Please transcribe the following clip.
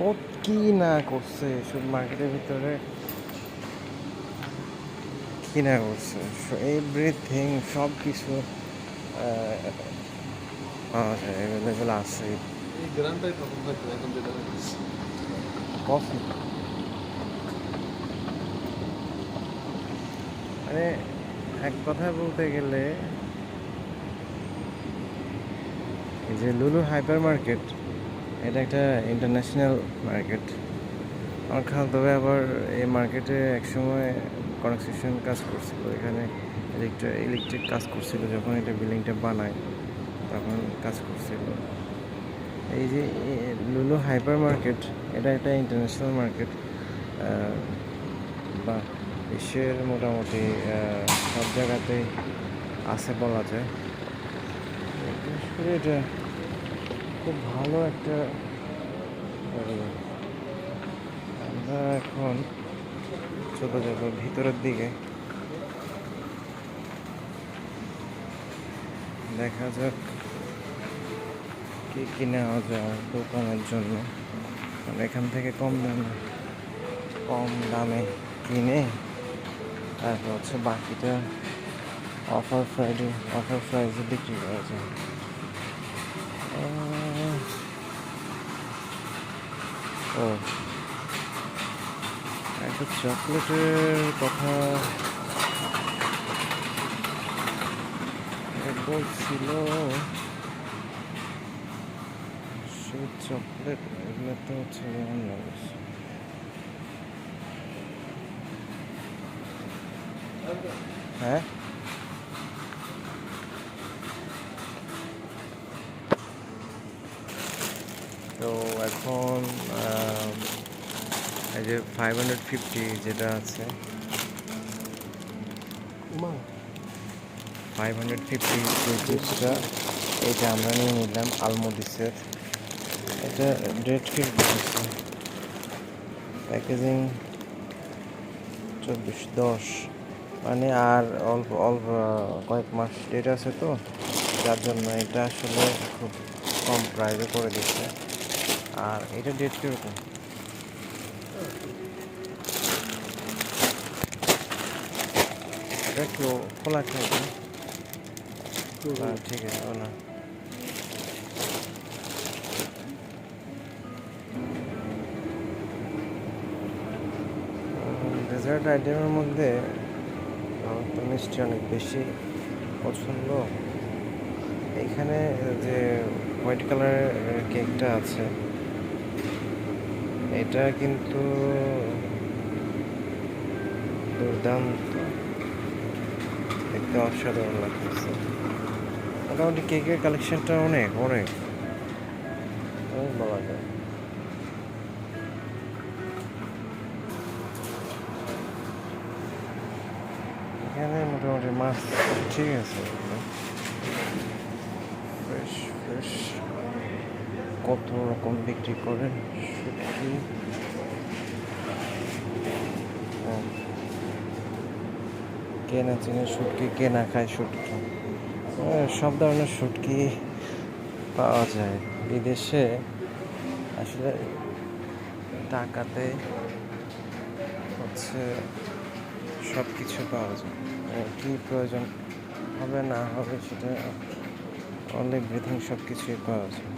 কত কি না করছে সব মার্কেটের ভিতরে কি না করছে এভরিথিং সব কিছু পাওয়া যায় অ্যাভেলেবেল আছে কফি মানে এক কথায় বলতে গেলে এই যে লুলু হাইপার মার্কেট এটা একটা ইন্টারন্যাশনাল মার্কেট আমার খালতো ভাই আবার এই মার্কেটে একসময় কনস্ট্রাকশন কাজ করছিল। এখানে ইলেকট্রিক ইলেকট্রিক কাজ করছিল যখন এটা বিল্ডিংটা বানায়, তখন কাজ করছিল। এই যে লুলু হাইপার মার্কেট এটা একটা ইন্টারন্যাশনাল মার্কেট বা বিশ্বের মোটামুটি সব জায়গাতেই আছে বলা যায়। বিশেষ করে এটা খুব ভালো একটা আমরা এখন চলে যাব ভিতরের দিকে। দেখা যাক কি কি নেওয়া যায় দোকানের জন্য। এখান থেকে কম দামে কম দামে কিনে তারপর হচ্ছে বাকিটা অফার ফ্রাইডে অফার প্রাইসে বিক্রি করা যায়। ও একটা চকলেটের কথা বলছিল সেই চকলেট এগুলো তো হচ্ছে। হ্যাঁ তো এখন এই যে ফাইভ হান্ড্রেড ফিফটি যেটা আছে ফাইভ হান্ড্রেড ফিফটি রুপিসটা এটা আমরা নিয়ে নিলাম আলমোডিসের এটা ডেট ফিট প্যাকেজিং চব্বিশ দশ। মানে আর অল্প অল্প কয়েক মাস ডেট আছে তো যার জন্য এটা আসলে খুব কম প্রাইসে করে দিচ্ছে। আর এটা ডেট কীরকম? খোলা খাবে না ঠিক আছে ও না ডেজার্ট আইটেমের মধ্যে আমার তো মিষ্টি অনেক বেশি পছন্দ। এখানে যে হোয়াইট কালারের কেকটা আছে এটা কিন্তু দুর্দান্ত। দেখতে অসাধারণ লাগতেছে। মোটামুটি কেকের কালেকশনটা অনেক অনেক। অনেক বলা যায়। এখানে মোটামুটি মাছ ঠিক আছে। ফ্রেশ ফ্রেশ কত রকম বিক্রি করে শুটকি কে চেনে শুটকি কে না খায় শুটকি। সব ধরনের শুটকি পাওয়া যায়। বিদেশে আসলে টাকাতে হচ্ছে সব কিছু পাওয়া যায়। কী প্রয়োজন হবে, না হবে, সেটা অল এভরিথিং সব কিছুই পাওয়া যায়।